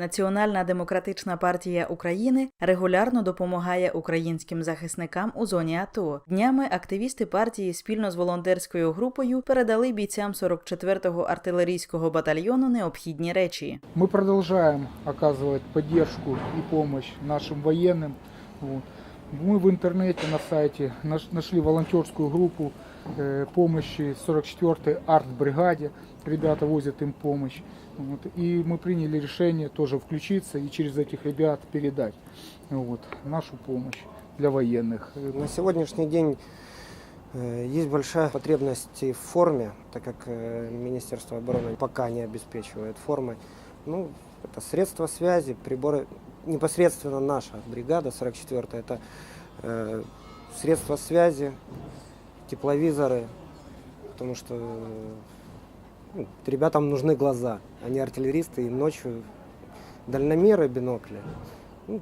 Національна демократична партія України регулярно допомагає українським захисникам у зоні АТО. Днями активісти партії спільно з волонтерською групою передали бійцям 44-го артилерійського батальйону необхідні речі. Мы продолжаем оказывать поддержку и помощь нашим военным. Мы в интернете на сайте наш- нашли волонтерскую группу э, помощи 44-й арт-бригаде. Ребята возят им помощь. Вот. И мы приняли решение тоже включиться и через этих ребят передать вот, нашу помощь для военных. На сегодняшний день э, есть большая потребность в форме, так как э, Министерство обороны пока не обеспечивает формой. Ну, это средства связи, приборы, непосредственно наша бригада 44 это э, средства связи, тепловизоры, потому что ну, ребятам нужны глаза, они артиллеристы, и ночью дальномеры, бинокли. Ну,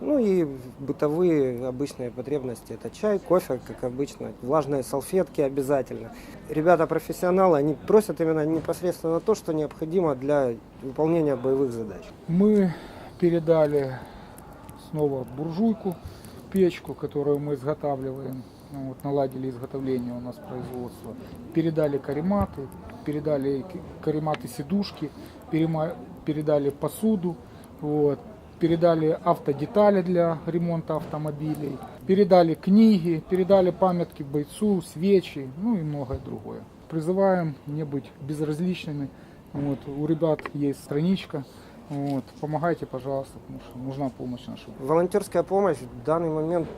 ну и бытовые обычные потребности. Это чай, кофе, как обычно, влажные салфетки обязательно. Ребята профессионалы, они просят именно непосредственно то, что необходимо для выполнения боевых задач. Мы передали снова буржуйку, печку, которую мы изготавливаем. Ну, Вот, наладили изготовление у нас производства. Передали карематы, передали карематы сидушки, передали посуду, вот, передали автодетали для ремонта автомобилей, передали книги, передали памятки бойцу, свечи, ну и многое другое. Призываем не быть безразличными. Вот, у ребят есть страничка, вот, помогайте, пожалуйста, потому что нужна помощь наша. Волонтерская помощь в данный момент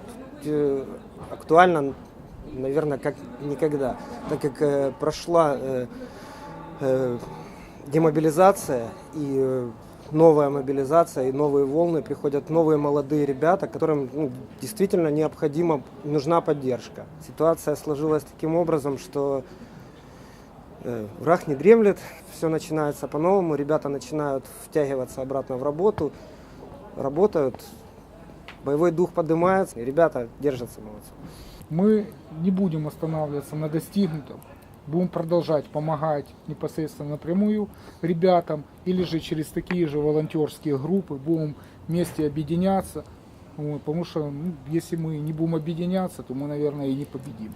э, актуальна, наверное, как никогда, так как э, прошла э, э, демобилизация и э, новая мобилизация и новые волны, приходят новые молодые ребята, которым ну, действительно необходима, нужна поддержка. Ситуация сложилась таким образом, что враг не дремлет, все начинается по-новому, ребята начинают втягиваться обратно в работу, работают, боевой дух поднимается, и ребята держатся молодцы. Мы не будем останавливаться на достигнутом, будем продолжать помогать непосредственно напрямую ребятам или же через такие же волонтерские группы будем вместе объединяться, потому что ну, если мы не будем объединяться, то мы, наверное, и не победим.